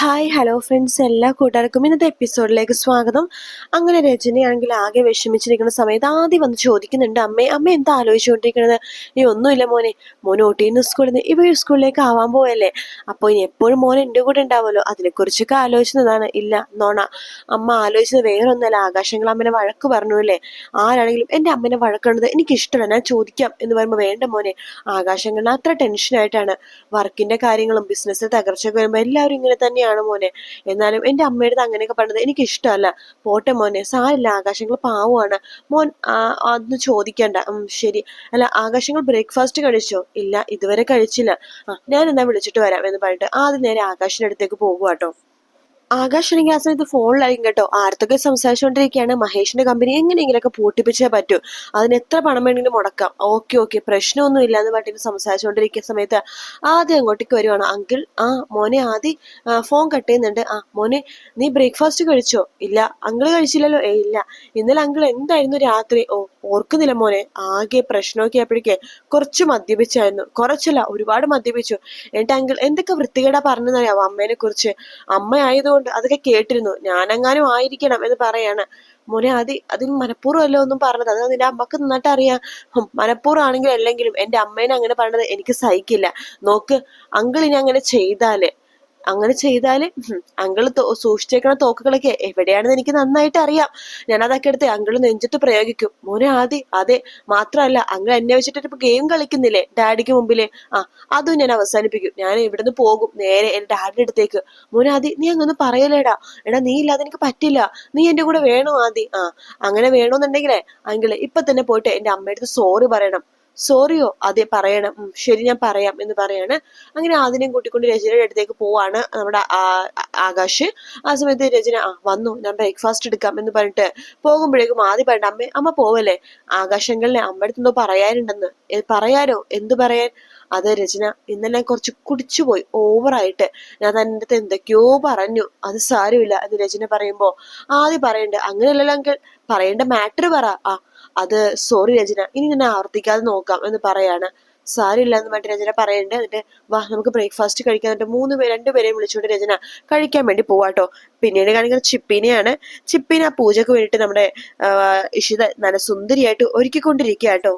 Hi hello friends എല്ലാ കൂട്ടുകാർക്കും ഇന്നത്തെ എപ്പിസോഡിലേക്ക് സ്വാഗതം. അങ്ങനെ രചനയാണെങ്കിൽ ആകെ വിഷമിച്ചിരിക്കുന്ന സമയത്ത് ആദ്യം വന്ന് ചോദിക്കുന്നുണ്ട് അമ്മേ അമ്മ എന്താ ആലോചിച്ചുകൊണ്ടിരിക്കുന്നത് ഈ ഒന്നുമില്ല മോനെ. മോൻ ഒട്ടീന്ന് സ്കൂളിൽ നിന്ന് ഇവ സ്കൂളിലേക്ക് ആവാൻ പോവല്ലേ അപ്പോൾ ഇനി എപ്പോഴും മോൻ എന്റെ കൂടെ ഉണ്ടാവുമല്ലോ. അതിനെക്കുറിച്ചൊക്കെ ആലോചിച്ചതാണ്. ഇല്ല നോണ. അമ്മ ആലോചിച്ചത് വേറെ ഒന്നല്ല ആകാശങ്ങൾ അമ്മനെ വഴക്ക് പറഞ്ഞു അല്ലേ? ആരാണെങ്കിലും എന്റെ അമ്മനെ വഴക്കുന്നത് എനിക്ക് ഇഷ്ടമല്ല ഞാൻ ചോദിക്കാം. എന്ന് പറയുമ്പോൾ വേണ്ട മോനെ. ആകാശങ്ങളിൽ അത്ര ടെൻഷനായിട്ടാണ് വർക്കിന്റെ കാര്യങ്ങളും ബിസിനസ്സിൽ തകർച്ചയൊക്കെ വരുമ്പോൾ എല്ലാവരും ഇങ്ങനെ തന്നെയാണ്. മോനെ. എന്നാലും എന്റെ അമ്മയുടെ അങ്ങനെയൊക്കെ പറഞ്ഞത് എനിക്ക് ഇഷ്ടമല്ല പോട്ടെ മോനെ സാരില്ല ആകാശങ്ങൾ പാവമാണ്. മോൻ അതൊന്ന് ചോദിക്കണ്ട. ശരി. അല്ല ആകാശങ്ങൾ ബ്രേക്ക്ഫാസ്റ്റ് കഴിച്ചോ? ഇല്ല ഇതുവരെ കഴിച്ചില്ല. ആ ഞാൻ എന്നാ വിളിച്ചിട്ട് വരാം എന്ന് പറഞ്ഞിട്ട് ആദ്യം നേരെ ആകാശിന്റെ അടുത്തേക്ക് പോകുക കേട്ടോ ആകാശ് ആണെങ്കിൽ സമയത്ത് ഫോണിലായിരിക്കും കേട്ടോ. ആർത്തൊക്കെ സംസാരിച്ചുകൊണ്ടിരിക്കുകയാണ്. മഹേഷിന്റെ കമ്പനി എങ്ങനെയെങ്കിലൊക്കെ പൂട്ടിപ്പിച്ചേ പറ്റൂ. അതിന് എത്ര പണം വേണമെങ്കിലും മുടക്കാം. ഓക്കെ ഓക്കെ പ്രശ്നമൊന്നും ഇല്ല എന്ന് പറഞ്ഞിട്ട് സംസാരിച്ചുകൊണ്ടിരിക്കുന്ന സമയത്ത് ആദ്യം അങ്ങോട്ടേക്ക് വരുവാണ്. അങ്കിൾ ആ മോനെ ആദ്യം ഫോൺ കട്ട് ചെയ്യുന്നുണ്ട്. ആ മോനെ നീ ബ്രേക്ക്ഫാസ്റ്റ് കഴിച്ചോ? ഇല്ല. അങ്കിൾ കഴിച്ചില്ലല്ലോ? ഏ ഇല്ല. ഇന്നലെ അങ്കിൾ എന്തായിരുന്നു രാത്രി? ഓ ഓർക്കുന്നില്ല മോനെ. ആകെ പ്രശ്നമൊക്കെ ആയപ്പോഴേക്ക് കുറച്ച് മദ്യപിച്ചായിരുന്നു. കുറച്ചല്ല ഒരുപാട് മദ്യപിച്ചു. എന്നിട്ട് അങ്കിൾ എന്തൊക്കെ വൃത്തികേടാ പറഞ്ഞെന്നറിയാവോ അമ്മേനെ കുറിച്ച് അമ്മ ആയതുകൊണ്ട് അതൊക്കെ കേട്ടിരുന്നു. ഞാനെങ്ങാനും ആയിരിക്കണം എന്ന് പറയാണ്. മോനെ അത് അതിന് മനഃപൂർവം അല്ലോ ഒന്നും പറഞ്ഞത്. അത് നിന്റെ അമ്മയ്ക്ക് നന്നായിട്ട് അറിയാം. മനഃപൂർവം ആണെങ്കിലും അല്ലെങ്കിലും എന്റെ അമ്മേനെ അങ്ങനെ പറഞ്ഞത് എനിക്ക് സഹിക്കില്ല. നോക്ക് അങ്കിൾ ഇനി അങ്ങനെ ചെയ്താൽ അങ്ങനെ ചെയ്താൽ അങ്കിൾ സൂക്ഷിച്ചേക്കണ തോക്കുകളൊക്കെ എവിടെയാണെന്ന് എനിക്ക് നന്നായിട്ട് അറിയാം. ഞാൻ അതൊക്കെ എടുത്ത് അങ്കിൾ നെഞ്ചത്ത് പ്രയോഗിക്കും. മോനെ ആദ്യം അതെ മാത്രമല്ല അങ്കിൾ എന്നെ വെച്ചിട്ട് ഇപ്പൊ ഗെയിം കളിക്കുന്നില്ലേ? ഡാഡിക്ക് മുമ്പിൽ. ആ അതും ഞാൻ അവസാനിപ്പിക്കും. ഞാൻ ഇവിടുന്ന് പോകും. നേരെ എന്റെ ഡാഡിയുടെ അടുത്തേക്ക്. മോനെ ആദി നീ അങ്ങൊന്നും പറയലേടാ എടാ നീ ഇല്ലാതെ എനിക്ക് പറ്റില്ല. നീ എന്റെ കൂടെ വേണോ ആദി? ആ അങ്ങനെ വേണോന്നുണ്ടെങ്കിലേ അങ്കിൾ ഇപ്പൊ തന്നെ പോയിട്ട് എന്റെ അമ്മയുടെ സോറി പറയണം. സോറിയോ അതെ പറയണം. ശരി ഞാൻ പറയാം എന്ന് പറയാണ്. അങ്ങനെ ആദിനെയും കൂട്ടിക്കൊണ്ട് രചനയുടെ അടുത്തേക്ക് പോവാണ് നമ്മുടെ ആകാശ്. ആ സമയത്ത് രചന ആ വന്നു. ഞാൻ ബ്രേക്ക്ഫാസ്റ്റ് എടുക്കാം എന്ന് പറഞ്ഞിട്ട് പോകുമ്പോഴേക്കും ആദ്യം പറയണ്ട അമ്മ അമ്മ പോവല്ലേ? ആകാശങ്ങളിലെ അമ്മയുടെ എന്തോ പറയാനുണ്ടെന്ന്. "ഏ, പറയാനോ? എന്ത് പറയാൻ? അത് രചന ഇന്നലെ ഞാൻ കുറച്ച് കുടിച്ചുപോയി ഓവറായിട്ട് ഞാൻ തന്റെ അടുത്ത് എന്തൊക്കെയോ പറഞ്ഞു. അത് സാരമില്ല. എന്ന് രചന പറയുമ്പോ ആദ്യം പറയണ്ട. അങ്ങനെയല്ലല്ലോ അങ്കിൾ പറയേണ്ട മാറ്റർ പറ. ആ അത് സോറി രചന. ഇനി ഞാൻ ആവർത്തിക്കാതെ നോക്കാം എന്ന് പറയാണ്. സാരില്ല എന്ന് പറഞ്ഞിട്ട് രചന പറയണ്ട. എന്നിട്ട് വാ നമുക്ക് ബ്രേക്ക്ഫാസ്റ്റ് കഴിക്കാൻ എന്നിട്ട് മൂന്ന് പേര് രണ്ടുപേരെയും വിളിച്ചുകൊണ്ട് രചന കഴിക്കാൻ വേണ്ടി പോവാട്ടോ. പിന്നീട് കാണിക്കുന്നത് ചിപ്പിനെയാണ്. ചിപ്പിനെ ആ പൂജക്ക് വേണ്ടിയിട്ട് നമ്മുടെ ഇഷിത നല്ല സുന്ദരിയായിട്ട് ഒരുക്കിക്കൊണ്ടിരിക്കുക കേട്ടോ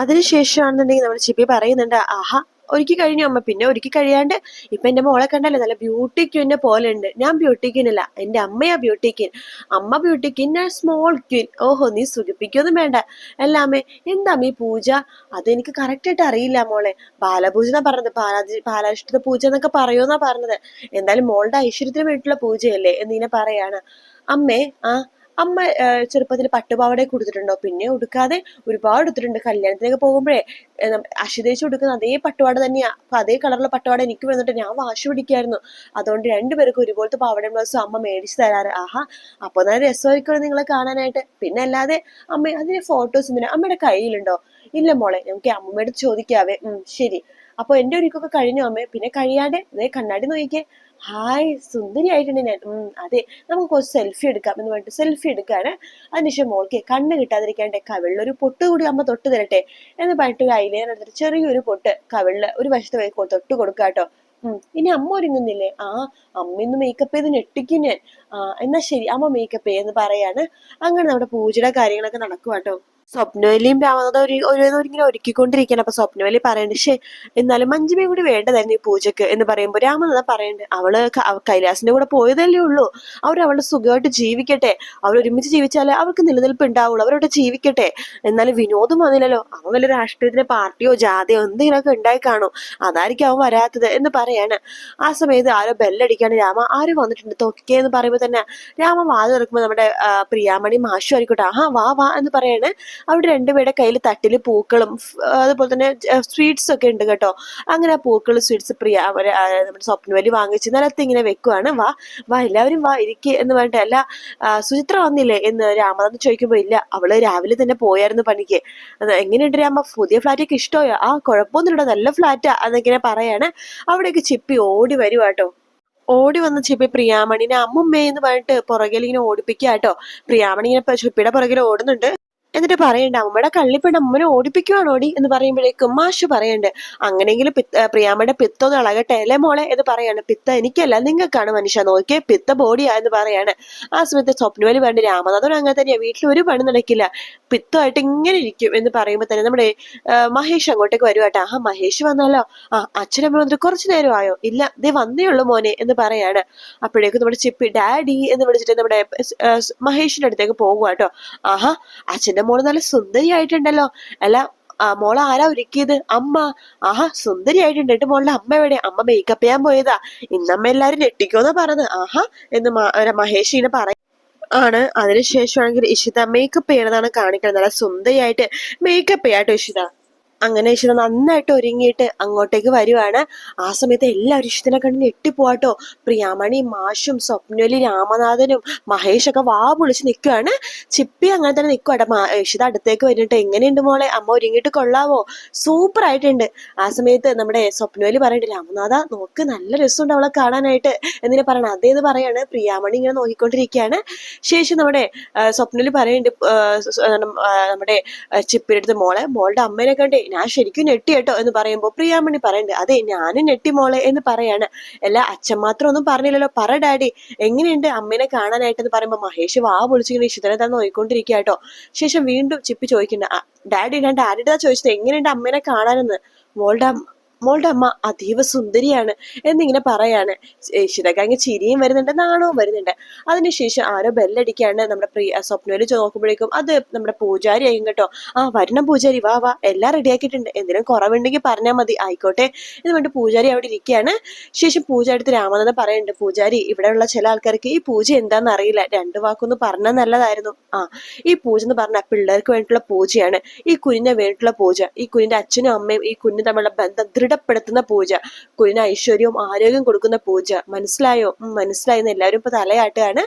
അതിനുശേഷമാണെന്നുണ്ടെങ്കിൽ നമ്മുടെ ചിപ്പി പറയുന്നുണ്ട് ആഹാ ഒരുക്കി കഴിഞ്ഞു അമ്മ. പിന്നെ ഒരുക്കി കഴിയാണ്ട് ഇപ്പൊ എന്റെ മോളെ കണ്ടല്ലേ നല്ല ബ്യൂട്ടി എന്നെ പോലെ ഉണ്ട്. ഞാൻ ബ്യൂട്ടി ക്യൂൻ അല്ല എന്റെ അമ്മയാ ബ്യൂട്ടി ക്യൂൻ അമ്മ ബ്യൂട്ടി ക്യൂൻ ഞാൻ സ്മോൾ ക്യൂൻ ഓഹോ നീ സുഖിപ്പിക്കൊന്നും വേണ്ട. അല്ലാമേ എന്താ ഈ പൂജ? അതെനിക്ക് കറക്റ്റ് ആയിട്ട് അറിയില്ല മോളെ. ബാലപൂജ എന്നാ പറഞ്ഞത്. ബാലാജി ബാലാഷ്ഠിത പൂജ എന്നൊക്കെ പറയുമെന്നാ പറഞ്ഞത്. എന്തായാലും മോളുടെ ഐശ്വര്യത്തിന് വേണ്ടിയിട്ടുള്ള പൂജയല്ലേ എന്നിങ്ങനെ പറയാണ്. അമ്മേ ആ അമ്മ ചെറുപ്പത്തിൽ പട്ടുപാവടെ കൊടുത്തിട്ടുണ്ടോ? പിന്നെ ഉടുക്കാതെ ഒരുപാട് എടുത്തിട്ടുണ്ട്. കല്യാണത്തിനൊക്കെ പോകുമ്പോഴേ അശിതേച്ച് ഉടുക്കുന്ന അതേ പട്ടുപാട തന്നെയാ. അപ്പൊ അതേ കളറുള്ള പട്ടുപാട എനിക്ക് വന്നിട്ട് ഞാൻ വാശി പിടിക്കായിരുന്നു. അതുകൊണ്ട് രണ്ടുപേർക്കും ഒരുപോലത്തെ പാവടയും ബ്ലൗസും അമ്മ മേടിച്ചു തരാറ്. ആഹാ അപ്പൊ നല്ല രസമായിരിക്കും നിങ്ങളെ കാണാനായിട്ട്. പിന്നെ അല്ലാതെ അമ്മ അതിന്റെ ഫോട്ടോസ് പിന്നെ അമ്മയുടെ കയ്യിലുണ്ടോ? ഇല്ല മോളെ നമുക്ക് അമ്മയോട് ചോദിക്കാവേ. ഉം ശരി. അപ്പൊ എന്റെ ഒരുക്കൊക്കെ കഴിഞ്ഞു അമ്മേ. പിന്നെ കഴിയാതെ കണ്ണാടി നോക്കിക്കേ. ഹായ് സുന്ദരി ആയിട്ടുണ്ട് ഞാൻ അതെ നമുക്ക് കുറച്ച് സെൽഫി എടുക്കാം എന്ന് പറഞ്ഞിട്ട് സെൽഫി എടുക്കാണ്. അതിനുശേഷം മോൾക്ക് കണ്ണ് കിട്ടാതിരിക്കാണ്ട് ഒരു പൊട്ട് കൂടി അമ്മ തൊട്ട് തരട്ടെ എന്ന് പറഞ്ഞിട്ട് ഐലൈനർ എടുത്തിട്ട് ചെറിയൊരു പൊട്ട് കവിളിൽ ഒരു വശത്ത് കൊ- തൊട്ട് കൊടുക്കുക കേട്ടോ. ഇനി അമ്മ ഒരുങ്ങുന്നില്ലേ? ആ അമ്മ ഇന്ന് മേക്കപ്പ് ചെയ്ത് ഞെട്ടിക്കും ഞാൻ. ആ എന്നാ ശരി അമ്മ മേക്കപ്പ് ചെയ്യുന്ന പറയാണ്. അങ്ങനെ നമ്മുടെ പൂജയുടെ കാര്യങ്ങളൊക്കെ നടക്കുക കേട്ടോ. സ്വപ്നവലിയും രാമനാഥ ഒരു ഇങ്ങനെ ഒരുക്കിക്കൊണ്ടിരിക്കുകയാണ്. അപ്പൊ സ്വപ്നവലി പറയണ്ട് ശേ എന്നാലും മഞ്ജുമയും കൂടി വേണ്ടതായിരുന്നു ഈ പൂജക്ക് എന്ന് പറയുമ്പോൾ രാമനാഥ പറയണ്ട് അവൾ കൈലാസിന്റെ കൂടെ പോയതല്ലേ ഉള്ളൂ. അവർ അവളുടെ സുഖമായിട്ട് ജീവിക്കട്ടെ. അവർ ഒരുമിച്ച് ജീവിച്ചാലേ അവർക്ക് നിലനിൽപ്പ് ഉണ്ടാവുള്ളൂ. അവരവിടെ ജീവിക്കട്ടെ. എന്നാലും വിനോദം വന്നില്ലല്ലോ. അവൻ വല്ല രാഷ്ട്രീയത്തിന്റെ പാർട്ടിയോ ജാതിയോ എന്തെങ്കിലുമൊക്കെ ഉണ്ടായി കാണും. അതായിരിക്കും അവൻ വരാത്തത് എന്ന് പറയാണ്. ആ സമയത്ത് ആരോ ബെല്ലടിക്കാണ് രാമ. ആരോ വന്നിട്ടുണ്ട്? തൊക്കെ എന്ന് പറയുമ്പോൾ തന്നെ രാമ വാതിൽ തുറക്കുമ്പോൾ നമ്മുടെ പ്രിയാമണി മാഷു ആയിക്കോട്ടെ. ആ വാ വാ എന്ന് പറയാണ്. അവിടെ രണ്ടുപേരുടെ കയ്യിൽ തട്ടിൽ പൂക്കളും അതുപോലെ തന്നെ സ്വീറ്റ്സ് ഒക്കെ ഉണ്ട് കേട്ടോ. അങ്ങനെ ആ പൂക്കളും സ്വീറ്റ്സ് പ്രിയ അവർ നമ്മുടെ നമ്മുടെ സ്വപ്നവലി വാങ്ങിച്ച് നിലത്ത് ഇങ്ങനെ വെക്കുവാണ്. വാ വാ എല്ലാവരും വാ ഇരിക്കുക എന്ന് പറഞ്ഞിട്ട് അല്ല സുചിത്ര വന്നില്ലേ എന്ന് രാമനാഥ് ചോദിക്കുമ്പോൾ ഇല്ല അവൾ രാവിലെ തന്നെ പോയായിരുന്നു പണിക്ക്. എങ്ങനെയുണ്ട് രാമ? പുതിയ ഫ്ലാറ്റൊക്കെ ഇഷ്ടമായോ? ആ കുഴപ്പമൊന്നുമില്ല നല്ല ഫ്ലാറ്റാ അതെങ്ങനെ പറയാണ്. അവിടേക്ക് ചിപ്പി ഓടി വരുവാട്ടോ ഓടി വന്ന ചിപ്പി പ്രിയാമണിനെ അമ്മുമ്മേ എന്ന് പറഞ്ഞിട്ട് പുറകിൽ ഇങ്ങനെ ഓടിപ്പിക്കുക പ്രിയാമണി ഇങ്ങനെ ചിപ്പിയുടെ പുറകിൽ ഓടുന്നുണ്ട്. എന്നിട്ട് പറയണ്ട അമ്മയുടെ കള്ളിപ്പെട്ട് അമ്മനെ ഓടിപ്പിക്കുവാണോടി? എന്ന് പറയുമ്പോഴേക്കും മാഷ് പറയണ്ട് അങ്ങനെയെങ്കിലും പ്രിയാമ്മയുടെ പിത്തൊന്ന് ഇളകട്ടെ അല്ലേ മോളെ? എന്ന് പറയാണ്. പിത്ത എനിക്കല്ല നിങ്ങൾക്കാണ് മനുഷ്യ നോക്കിയേ പിത്ത ബോഡിയാ എന്ന് പറയാണ്. ആ സമയത്ത് സ്വപ്നവലി പറഞ്ഞ് രാമനാഥൻ അങ്ങനെ തന്നെയാ വീട്ടിൽ ഒരു പണി നടക്കില്ല പിത്തമായിട്ട് ഇങ്ങനെ ഇരിക്കും എന്ന് പറയുമ്പോൾ തന്നെ നമ്മുടെ മഹേഷ് അങ്ങോട്ടേക്ക് വരുവാട്ടെ ആ മഹേഷ് വന്നാലോ? ആ അച്ഛനമ്മ വന്നിട്ട് കുറച്ചു നേരം ആയോ? ഇല്ല ദേ വന്നേ ഉള്ളൂ മോനെ എന്ന് പറയാണ്. അപ്പോഴേക്കും നമ്മുടെ ചിപ്പി ഡാഡി എന്ന് വിളിച്ചിട്ട് നമ്മുടെ മഹേഷിന്റെ അടുത്തേക്ക് പോകുക കേട്ടോ. ആഹാ അച്ഛന്റെ മോൾ നല്ല സുന്ദരിയായിട്ടുണ്ടല്ലോ. അല്ല മോളെ ആരാ ഒരുക്കിയത്? അമ്മ. ആഹാ സുന്ദരിയായിട്ടുണ്ട്. എട്ട് മോളുടെ അമ്മ എവിടെ? അമ്മ മേക്കപ്പ് ചെയ്യാൻ പോയതാ. ഇന്നമ്മ എല്ലാരും ഞെട്ടിക്കോന്നാ പറഞ്ഞത്. ആഹാ എന്ന് മഹേഷ് ഇങ്ങനെ പറയും. ആണ്. അതിനുശേഷമാണെങ്കിൽ ഇഷിത മേക്കപ്പ് ചെയ്യണതാണ് കാണിക്കുന്നത് നല്ല സുന്ദരിയായിട്ട് മേക്കപ്പ് ചെയ്യാട്ടോ ഇഷിത. അങ്ങനെ ഇഷിത നന്നായിട്ട് ഒരുങ്ങിയിട്ട് അങ്ങോട്ടേക്ക് വരുവാണ്. ആ സമയത്ത് എല്ലാവരും ഇഷിതനെ കണ്ട് ഞെട്ടിപ്പോവാട്ടോ. പ്രിയാമണി മാഷും സ്വപ്നലി രാമനാഥനും മഹേഷൊക്കെ വാ പൊളിച്ച് നിൽക്കുവാണ് ചിപ്പി അങ്ങനെ തന്നെ നിൽക്കുവാട്ടെ ഇഷിത അടുത്തേക്ക് വരുന്നിട്ട് എങ്ങനെയുണ്ട് മോളെ? അമ്മ ഒരുങ്ങിയിട്ട് കൊള്ളാവോ? സൂപ്പർ ആയിട്ടുണ്ട് ആ സമയത്ത് നമ്മുടെ സ്വപ്നലി പറയണ്ട് രാമനാഥ നോക്ക് നല്ല രസമുണ്ട് അവളെ കാണാനായിട്ട്. എന്നിനെ പറയണം അതേന്ന് പറയാണ്. പ്രിയാമണി ഇങ്ങനെ നോക്കിക്കൊണ്ടിരിക്കുകയാണ്. ശേഷം നമ്മുടെ സ്വപ്നലി പറയുന്നുണ്ട് നമ്മുടെ ചിപ്പിയുടെ അടുത്ത് മോളെ മോളുടെ അമ്മേനെ കണ്ടേ ഞാൻ ശരിക്കും ഞെട്ടി കേട്ടോ എന്ന് പറയുമ്പോൾ പ്രിയാമണി പറയണ്ട് അതെ ഞാനും ഞെട്ടി മോളെ എന്ന് പറയാണ്. അല്ല അച്ഛൻ മാത്രം ഒന്നും പറഞ്ഞില്ലല്ലോ. പറ ഡാഡി എങ്ങനെയുണ്ട് അമ്മേനെ കാണാനായിട്ടെന്ന് പറയുമ്പോൾ മഹേഷ് വാ പൊളിച്ചിങ്ങനെ ഇഷ്ടത്തിനെ തന്നെ നോയിക്കൊണ്ടിരിക്കുക കേട്ടോ. ശേഷം വീണ്ടും ചിപ്പി ചോദിക്കണ്ട ഡാഡി ഞാൻ ഡാഡിയുടെ ചോദിച്ചത്? എങ്ങനെയുണ്ട് അമ്മേനെ കാണാനെന്ന്? മോളുടെ മോളുടെ അമ്മ അതീവ സുന്ദരിയാണ് എന്നിങ്ങനെ പറയാണ്. ശിതകാങ്ങ് ചിരിയും വരുന്നുണ്ട് നാണവും വരുന്നുണ്ട്. അതിനുശേഷം ആരോ ബെല്ലടിക്കാണ് നമ്മുടെ പ്രിയ സ്വപ്നയിൽ നോക്കുമ്പോഴേക്കും. അത് നമ്മുടെ പൂജാരി ആയിരിക്കും കേട്ടോ. ആ വരണം പൂജാരി വാ വാ. എല്ലാം റെഡിയാക്കിയിട്ടുണ്ട് എന്തിനും കുറവുണ്ടെങ്കിൽ പറഞ്ഞാൽ മതി. ആയിക്കോട്ടെ. എന്ന് വേണ്ടി പൂജാരി അവിടെ ഇരിക്കുകയാണ്. ശേഷം പൂജ അടുത്ത് രാമനാഥൻ പറയുന്നുണ്ട്. പൂജാരി ഇവിടെയുള്ള ചില ആൾക്കാർക്ക് ഈ പൂജ എന്താണെന്ന് അറിയില്ല. രണ്ടു വാക്കൊന്ന് പറഞ്ഞാൽ നല്ലതായിരുന്നു. ആ ഈ പൂജ എന്ന് പറഞ്ഞാൽ പിള്ളേർക്ക് വേണ്ടിയിട്ടുള്ള പൂജയാണ്. ഈ കുഞ്ഞിനെ വേണ്ടിയിട്ടുള്ള പൂജ. ഈ കുഞ്ഞിന്റെ അച്ഛനും അമ്മയും ഈ കുഞ്ഞു തമ്മിലുള്ള ബന്ധം ദൃഢപ്പെടുത്തുന്ന പൂജ. കുലിന് ഐശ്വര്യവും ആരോഗ്യം കൊടുക്കുന്ന പൂജ. മനസ്സിലായോ? മനസ്സിലായെന്ന് എല്ലാവരും ഇപ്പൊ തലയാട്ടുകയാണ്.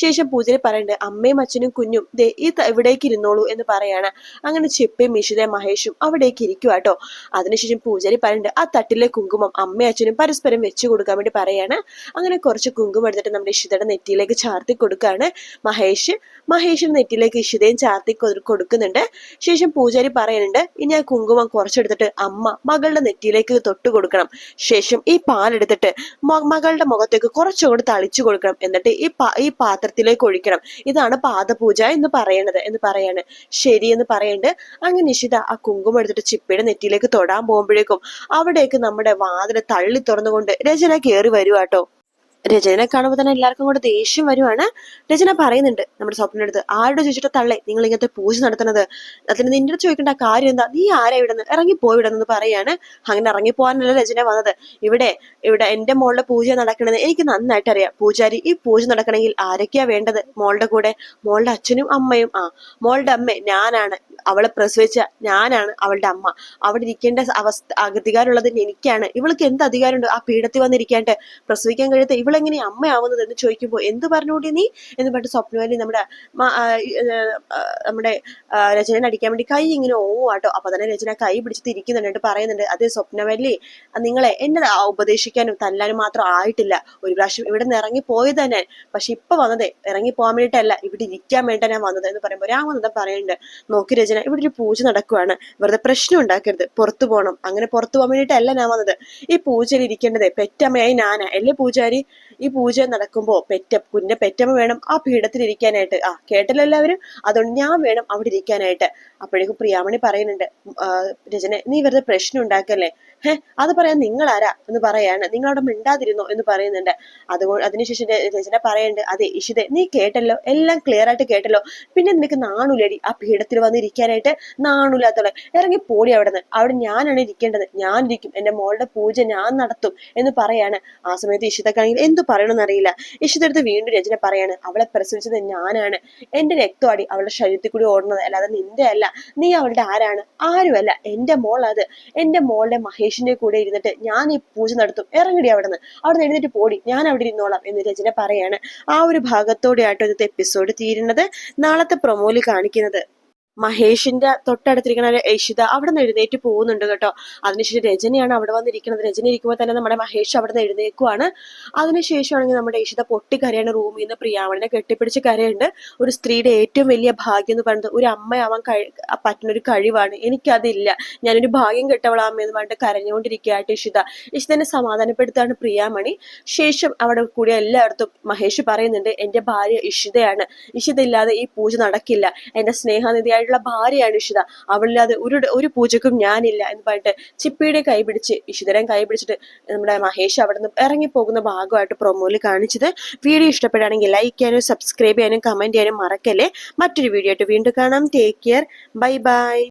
ശേഷം പൂജയിൽ പറയണ്ട് അമ്മയും അച്ഛനും കുഞ്ഞും ദേ ഈ ഇവിടേക്ക് ഇരുന്നോളൂ എന്ന് പറയാണ്. അങ്ങനെ ചിപ്പയും മിഷിതയും മഹേഷും അവിടേക്ക് ഇരിക്കുക കേട്ടോ അതിനുശേഷം പൂജാരി പറയുന്നുണ്ട് ആ തട്ടിലെ കുങ്കുമം അമ്മയും അച്ഛനും പരസ്പരം വെച്ചു കൊടുക്കാൻ വേണ്ടി പറയാണ്. അങ്ങനെ കുറച്ച് കുങ്കുമം എടുത്തിട്ട് നമ്മുടെ ഇഷിതയുടെ നെറ്റിയിലേക്ക് ചാർത്തി കൊടുക്കുകയാണ് മഹേഷ്. മഹേഷിന്റെ നെറ്റിയിലേക്ക് ഇഷിതയും ചാർത്തി കൊടുക്കുന്നുണ്ട്. ശേഷം പൂജാരി പറയുന്നുണ്ട് ഇനി ആ കുങ്കുമം കുറച്ചെടുത്തിട്ട് അമ്മ മകളുടെ നെറ്റിയിലേക്ക് മുഖത്തേക്ക് തൊട്ട് കൊടുക്കണം. ശേഷം ഈ പാലെടുത്തിട്ട് മകളുടെ മുഖത്തേക്ക് കുറച്ചുകൂടി തളിച്ചു കൊടുക്കണം. എന്നിട്ട് ഈ ഈ പാത്രത്തിലേക്ക് ഒഴിക്കണം. ഇതാണ് പാദപൂജ എന്ന് പറയണത് എന്ന് പറയാണ്. ശരി എന്ന് പറയണ്ട്. അങ്ങനെ നിഷിത ആ കുങ്കുമം എടുത്തിട്ട് ചിപ്പിയുടെ നെറ്റിയിലേക്ക് തൊടാൻ പോകുമ്പോഴേക്കും അവിടേക്ക് നമ്മുടെ വാതിൽ തള്ളി തുറന്നുകൊണ്ട് രചന കയറി വരുവാട്ടോ രചനയെ കാണുമ്പോൾ തന്നെ എല്ലാവർക്കും കൂടെ ദേഷ്യം വരുവാണ്. രചന പറയുന്നുണ്ട് നമ്മുടെ സ്വപ്നം എടുത്ത് ആരുടെ ചോദിച്ചിട്ട് തള്ളേ? നിങ്ങൾ ഇങ്ങനത്തെ പൂജ നടത്തുന്നത്? അതിന് നിന്റെ ചോദിക്കേണ്ട കാര്യം എന്താ? നീ ആരാ ഇവിടെ നിന്ന്? ഇറങ്ങി പോയിടുന്നത് പറയാണ്. അങ്ങനെ ഇറങ്ങി പോകാനല്ല രചന വന്നത്. ഇവിടെ ഇവിടെ എന്റെ മോളുടെ പൂജ നടക്കണത് എനിക്ക് നന്നായിട്ട് അറിയാം. പൂജാരി ഈ പൂജ നടക്കണമെങ്കിൽ ആരൊക്കെയാ വേണ്ടത്? മോളുടെ കൂടെ മോളുടെ അച്ഛനും അമ്മയും ആ മോളുടെ അമ്മ ഞാനാണ്. അവളെ പ്രസവിച്ച ഞാനാണ് അവളുടെ അമ്മ. അവിടെ ഇരിക്കേണ്ട അവസ്ഥ അധികാരമുള്ളത് എനിക്കാണ്. ഇവൾക്ക് എന്ത് അധികാരമുണ്ട്? ആ പീഠത്തിൽ വന്നിരിക്കാണ്ട് പ്രസവിക്കാൻ കഴിയാത്ത ഇവളെങ്ങനെ അമ്മയാവുന്നത് എന്ന് ചോദിക്കുമ്പോൾ എന്ത് പറഞ്ഞുകൂടി നീ? എന്ന് പറഞ്ഞിട്ട് സ്വപ്നവാലി നമ്മുടെ നമ്മുടെ രചന അടിക്കാൻ വേണ്ടി കൈ ഇങ്ങനെ ഓവാട്ടോ. അപ്പൊ തന്നെ രചന കൈ പിടിച്ച് തിരിക്കുന്നുണ്ട് പറയുന്നുണ്ട് അതേ സ്വപ്നവല്ലി നിങ്ങളെ എന്നെ ഉപദേശിക്കാനും തല്ലാനും മാത്രം ആയിട്ടില്ല. ഒരു പ്രാവശ്യം ഇവിടെ നിന്ന് ഇറങ്ങി പോയത് തന്നെ. പക്ഷെ ഇപ്പൊ വന്നതേ ഇറങ്ങി പോകാൻ വേണ്ടിയിട്ടല്ല ഇവിടെ ഇരിക്കാൻ വേണ്ട ഞാൻ വന്നത് എന്ന് പറയുമ്പോൾ രാമനന്ദൻ പറയുന്നുണ്ട്? നോക്കി രചന ഇവിടെ ഒരു പൂജ നടക്കുവാണ്. വെറുതെ പ്രശ്നം ഉണ്ടാക്കരുത്. പുറത്തു പോകണം അങ്ങനെ പുറത്തു പോകാൻ വേണ്ടിയിട്ടല്ല ഞാൻ വന്നത്. ഈ പൂജയിൽ ഇരിക്കേണ്ടത് പെറ്റമ്മയായി ഞാനാ. അല്ലേ പൂജാരി? ഈ പൂജ നടക്കുമ്പോൾ പെറ്റ കുഞ്ഞ പെറ്റമ്മ വേണം ആ പീഠത്തിൽ ഇരിക്കാനായിട്ട്. ആ കേട്ടല്ലോ എല്ലാവരും? അതുകൊണ്ട് ഞാൻ വേണം അവിടെ ഇരിക്കാനായിട്ട്. അപ്പോഴേക്കും പ്രിയാമണി പറയുന്നുണ്ട് രചന നീ വെറുതെ പ്രശ്നം ഉണ്ടാക്കല്ലേ? ഹേ അത് പറയാൻ നിങ്ങൾ ആരാ എന്ന് പറയാണ്. നിങ്ങൾ അവിടെ മിണ്ടാതിരുന്നോ എന്ന് പറയുന്നുണ്ട്. അതുകൊണ്ട് അതിനുശേഷം രചന പറയുന്നുണ്ട് അതെ ഇഷിതെ നീ കേട്ടല്ലോ? എല്ലാം ക്ലിയർ ആയിട്ട് കേട്ടല്ലോ? പിന്നെ നിനക്ക് നാണുലടി ആ പീഠത്തിൽ വന്നിരിക്കാനായിട്ട് നാണുലാത്തോളെ. ഇറങ്ങി പോടി അവിടെ നിന്ന് അവിടെ ഞാനാണ് ഇരിക്കേണ്ടത്. ഞാൻ ഇരിക്കും എന്റെ മോളുടെ പൂജ ഞാൻ നടത്തും എന്ന് പറയാണ്. ആ സമയത്ത് ഇഷിതക്കാണെങ്കിൽ എന്തു പറയണമെന്ന് അറിയില്ല. ഇഷിതെടുത്ത് വീണ്ടും രചന പറയാണ്. അവളെ പ്രസവിച്ചത് ഞാനാണ്. എന്റെ രക്തമാടി അവളുടെ ശരീരത്തിൽ കൂടി ഓടുന്നത്. അല്ലാതെ നിന്റെ അല്ല. നീ അവളുടെ ആരാണ്? ആരുമല്ല. എന്റെ മോൾ അത്. എന്റെ മോളുടെ മഹേഷിന്റെ കൂടെ ഇരുന്നിട്ട് ഞാൻ ഈ പൂജ നടത്തും. ഇറങ്ങടി അവിടെ നിന്ന് അവിടെ നിന്ന് എഴുന്നേറ്റ് പോടി. ഞാൻ അവിടെ ഇരുന്നോളാം എന്ന് രചന പറയാണ്. ആ ഒരു ഭാഗത്തോടെയാട്ടോ ഇന്നത്തെ എപ്പിസോഡ് തീരുന്നത്. നാളത്തെ പ്രൊമോയിൽ കാണിക്കുന്നത്. മഹേഷിന്റെ തൊട്ടടുത്തിരിക്കുന്ന ഒരു യശിത അവിടെ നിന്ന് എഴുന്നേറ്റ് പോകുന്നുണ്ട് കേട്ടോ. അതിനുശേഷം രജനിയാണ് അവിടെ വന്നിരിക്കുന്നത്. രജനി ഇരിക്കുമ്പോൾ തന്നെ നമ്മുടെ മഹേഷ് അവിടെ നിന്ന് എഴുന്നേക്കുവാണ് അതിനുശേഷമാണെങ്കിൽ നമ്മുടെ യശിത പൊട്ടിക്കരയാണ് റൂമിൽ നിന്ന് പ്രിയാമണിനെ കെട്ടിപ്പിടിച്ച് കരയുണ്ട്. ഒരു സ്ത്രീയുടെ ഏറ്റവും വലിയ ഭാഗ്യം എന്ന് പറയുന്നത് ഒരു അമ്മയാവാൻ കഴി പറ്റുന്ന ഒരു കഴിവാണ്. എനിക്കതില്ല. ഞാനൊരു ഭാഗ്യം കെട്ടവളാമെന്ന് പറഞ്ഞിട്ട് കരഞ്ഞുകൊണ്ടിരിക്കുകയായിട്ട് ഇഷിത ഇഷിതനെ സമാധാനപ്പെടുത്താണ് പ്രിയാമണി. ശേഷം അവിടെ കൂടി എല്ലായിടത്തും മഹേഷ് പറയുന്നുണ്ട് എന്റെ ഭാര്യ ഇഷിതയാണ് ഇഷിത ഇല്ലാതെ ഈ പൂജ നടക്കില്ല. എന്റെ സ്നേഹനിധിയായിട്ടുള്ള ഭാര്യയാണ് ഇഷിത. അവളില്ലാതെ ഒരു ഒരു പൂജക്കും ഞാനില്ല എന്ന് പറഞ്ഞിട്ട് ചിപ്പിയുടെ കൈപിടിച്ച് ഇഷിതരം കൈ പിടിച്ചിട്ട് നമ്മുടെ മഹേഷ് അവിടെ നിന്ന് ഇറങ്ങിപ്പോകുന്ന ഭാഗമായിട്ട് പ്രൊമോയിൽ കാണിച്ചത്. വീഡിയോ ഇഷ്ടപ്പെടുകയാണെങ്കിൽ ലൈക്ക് ചെയ്യാനും സബ്സ്ക്രൈബ് ചെയ്യാനും കമന്റ് ചെയ്യാനും മറക്കല്ലേ. മറ്റൊരു വീഡിയോ ആയിട്ട് വീണ്ടും കാണാം. Take care bye bye